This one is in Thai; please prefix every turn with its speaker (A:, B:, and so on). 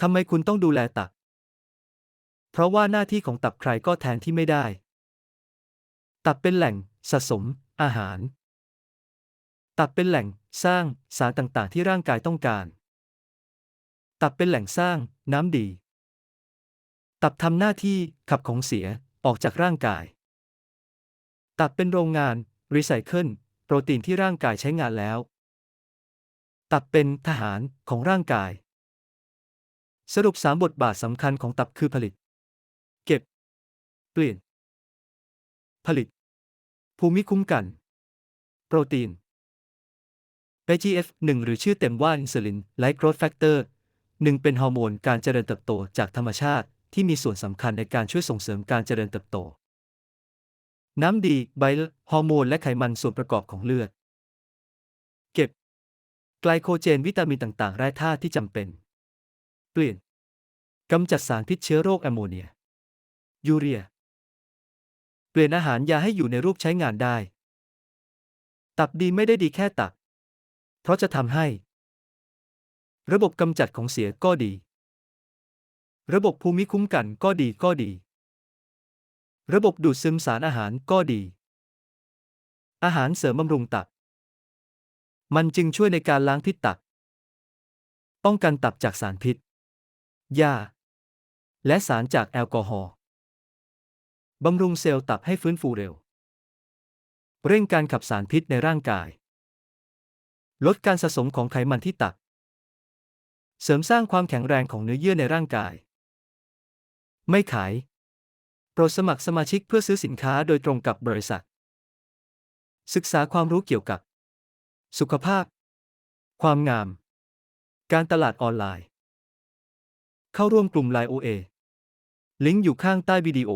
A: ทำไมคุณต้องดูแลตับ เพราะว่าหน้าที่ของตับใครก็แทนที่ไม่ได้ ตับเป็นแหล่งสะสม อาหาร ตับเป็นแหล่งสร้างสารต่างๆ ที่ร่างกายต้องการ ตับเป็นแหล่งสร้างน้ำดี ตับทำหน้าที่ขับของเสียออกจากร่างกาย ตับเป็นโรงงานรีไซเคิลโปรตีนที่ร่างกายใช้งานแล้ว ตับเป็นทหารของร่างกาย สรุปสามบทบาทสำคัญของตับคือผลิต เก็บ เปลี่ยน ผลิต ภูมิคุ้มกัน โปรตีน IGF 1 หรือชื่อเต็มว่า Insulin Like Growth Factor 1เป็นฮอร์โมนการเจริญเติบโตจากธรรมชาติ ที่มีส่วนสำคัญในการช่วยส่งเสริมการเจริญเติบโต น้ำดีไบล์ฮอร์โมนและไขมันส่วนประกอบของเลือด เก็บ ไกลโคเจนวิตามินต่างๆ แร่ธาตุที่จำเป็น เปลี่ยนกำจัดสารพิษเชื้อโรคแอมโมเนีย ยูเรีย เปลี่ยนอาหารยาให้อยู่ในรูปใช้งานได้ ตับดีไม่ได้ดีแค่ตับ เพราะจะทำให้ ระบบกำจัดของเสียก็ดี ระบบภูมิคุ้มกันก็ดีก็ดี ระบบดูดซึมสารอาหารก็ดี อาหารเสริมบำรุงตับ มันจึงช่วยในการล้างพิษตับ ป้องกันตับจากสารพิษ ยา และสารจากแอลกอฮอล์บำรุงเซลล์ตับให้ฟื้นฟูเร็ว เร่งการขับสารพิษในร่างกาย ลดการสะสมของไขมันที่ตับ เสริมสร้างความแข็งแรงของเนื้อเยื่อในร่างกาย ไม่ขาย โปรดสมัครสมาชิกเพื่อซื้อสินค้าโดยตรงกับบริษัท ศึกษาความรู้เกี่ยวกับ สุขภาพ ความงาม การตลาดออนไลน์ เข้าร่วมกลุ่มไลน์ OA ลิงก์อยู่ข้างใต้วิดีโอ